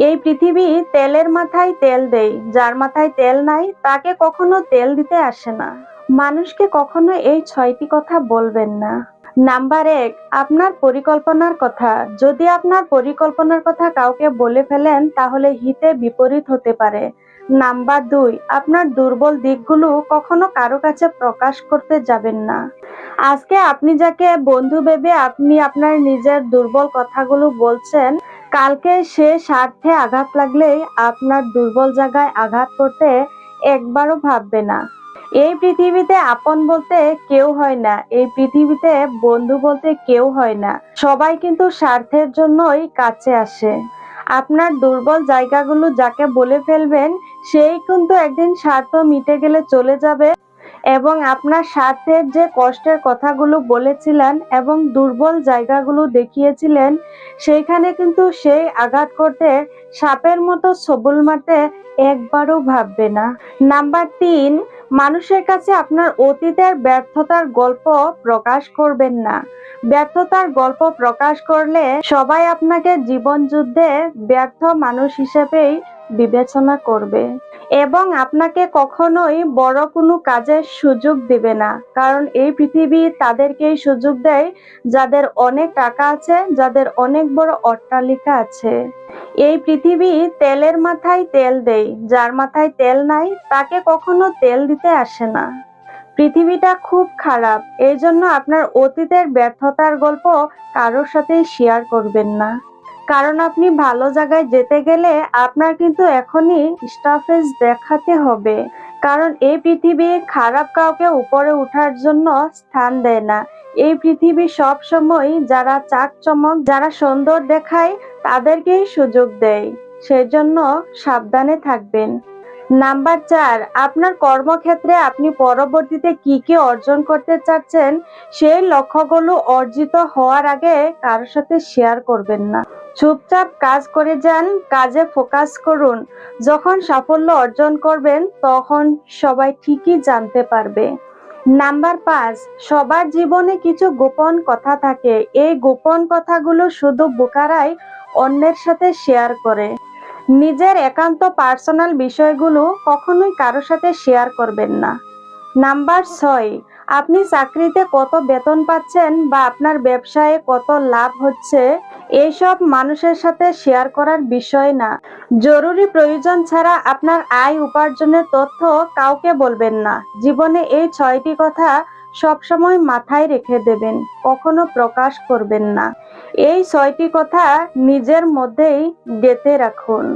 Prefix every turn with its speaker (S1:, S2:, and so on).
S1: এই পৃথিবী তেলের মাথায় তেল দেয়, যার মাথায় তেল নাই, তাকে কখনো তেল দিতে আসে না। মানুষকে কখনো এই ছয়টি কথা বলবেন না। নাম্বার এক, আপনার পরিকল্পনার কথা। যদি আপনার পরিকল্পনার কথা কাউকে বলে ফেলেন, তাহলে হিতে বিপরীত হতে পারে। নাম্বার দুই, আপনার দুর্বল দিকগুলো কখনো কারও কাছে প্রকাশ করতে যাবেন না। আজকে আপনি যাকে বন্ধু ভেবে আপনি আপনার নিজের দুর্বল কথাগুলো বলছেন কালকে সে স্বার্থে আঘাত লাগলেই আপনার দুর্বল জায়গায় আঘাত করতে একবারও ভাববে না। এই পৃথিবীতে আপন বলতে কেউ হয় না, এই পৃথিবীতে বন্ধু বলতে কেউ হয় না। সবাই কিন্তু স্বার্থের জন্যই কাছে আসে। আপনার দুর্বল জায়গাগুলো যাকে বলে ফেলবেন, সেই কিন্তু একদিন স্বার্থ মিটে গেলে চলে যাবে। এবং আপনার স্বার্থের যে কষ্টের কথাগুলো বলেছিলেন এবং দুর্বল জায়গাগুলো দেখিয়েছিলেন, সেইখানে কিন্তু সেই আঘাত করতে সাপের মতো সবুল মারতে একবারও ভাববে না। নাম্বার তিন, মানুষের কাছে আপনার অতীতের ব্যর্থতার গল্প প্রকাশ করবেন না। ব্যর্থতার গল্প প্রকাশ করলে সবাই আপনাকে জীবন যুদ্ধে ব্যর্থ মানুষ হিসেবেই বিবেচনা করবে এবং আপনাকে কখনোই বড় কোনো কাজের সুযোগ দিবে না। কারণ এই পৃথিবী তাদেরকেই সুযোগ দেয়, যাদের অনেক টাকা আছে, যাদের অনেক বড় অট্টালিকা আছে। এই পৃথিবী তেলের মাথায় তেল দেয়, যার মাথায় তেল নাই, তাকে কখনো তেল দিতে আসে না। পৃথিবীটা খুব খারাপ, এই জন্য আপনার অতীতের ব্যর্থতার গল্প কারোর সাথে শেয়ার করবেন না। কারণ আপনি ভালো জায়গায় যেতে গেলে আপনার কিন্তু এখনই স্টাফেজ দেখাতে হবে। কারণ এই পৃথিবী খারাপ কাউকে উপরে ওঠার জন্য স্থান দেয় না। এই পৃথিবী সব সময় যারা চাক চমক যারা সুন্দর দেখায়, তাদেরকেই সুযোগ দেয়। সেজন্য সাবধানে থাকবেন। নাম্বার চার, আপনার কর্মক্ষেত্রে আপনি পরবর্তীতে কি কি অর্জন করতে চাচ্ছেন, সেই লক্ষ্যগুলো অর্জিত হওয়ার আগে কারোর সাথে শেয়ার করবেন না। চুপচাপ কাজ করে যান, কাজে ফোকাস করুন। যখন সাফল্য অর্জন করবেন, তখন সবাই ঠিকই জানতে পারবে। নাম্বার পাঁচ, সবার জীবনে কিছু গোপন কথা থাকে। এই গোপন কথাগুলো শুধু বোকারাই অন্যের সাথে শেয়ার করে। নিজের একান্ত পার্সোনাল বিষয়গুলো কখনোই কারোর সাথে শেয়ার করবেন না। নাম্বার ছয়, আপনি চাকরিতে কত বেতন পাচ্ছেন বা আপনার ব্যবসায়ে কত লাভ হচ্ছে, এইসব মানুষের সাথে শেয়ার করার বিষয় না। জরুরি প্রয়োজন ছাড়া আপনার আয় উপার্জনের তথ্য কাউকে বলবেন না। জীবনে এই ছয়টি কথা সবসময় মাথায় রেখে দেবেন, কখনো প্রকাশ করবেন না। এই ছয়টি কথা নিজের মধ্যেই গেঁথে রাখুন।